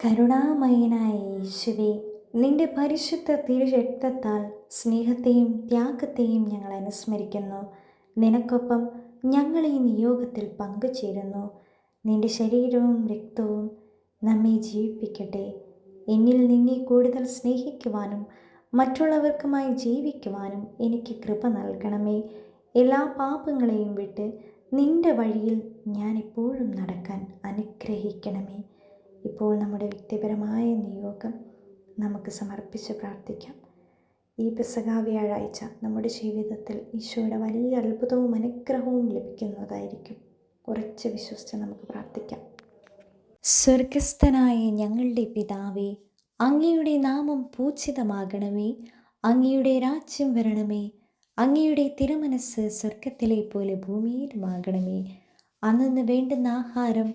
കരുണാമയനായ യേശുവേ നിന്റെ പരിശുദ്ധ തിരുരക്തത്താൽ സ്നേഹത്തെയും ത്യാഗത്തെയും ഞങ്ങൾ അനുസ്മരിക്കുന്നു. നിനക്കൊപ്പം ഞങ്ങൾ ഈ നിയോഗത്തിൽ പങ്കുചേരുന്നു. നിന്റെ ശരീരവും രക്തവും നമ്മെ ജീവിപ്പിക്കട്ടെ. എന്നിൽ നിന്നെ കൂടുതൽ സ്നേഹിക്കുവാനും മറ്റുള്ളവർക്കുമായി ജീവിക്കുവാനും എനിക്ക് കൃപ നൽകണമേ. എല്ലാ പാപങ്ങളെയും വിട്ട് നിന്റെ വഴിയിൽ ഞാൻ എപ്പോഴും നടക്കാൻ അനുഗ്രഹിക്കണമേ. ഇപ്പോൾ നമ്മുടെ വ്യക്തിപരമായ നിയോഗം നമുക്ക് സമർപ്പിച്ച് പ്രാർത്ഥിക്കാം. ഈ പെസക വ്യാഴാഴ്ച നമ്മുടെ ജീവിതത്തിൽ ഈശോയുടെ വലിയ അത്ഭുതവും അനുഗ്രഹവും ലഭിക്കുന്നതായിരിക്കും. ഉറച്ച് വിശ്വസിച്ച് നമുക്ക് പ്രാർത്ഥിക്കാം. സ്വർഗസ്ഥനായ ഞങ്ങളുടെ പിതാവേ അങ്ങയുടെ നാമം പൂജിതമാകണമേ. അങ്ങയുടെ രാജ്യം വരണമേ. അങ്ങയുടെ തിരുമനസ് സ്വർഗത്തിലെ പോലെ ഭൂമിയിലുമാകണമേ. അന്നു വേണ്ടുന്ന ആഹാരം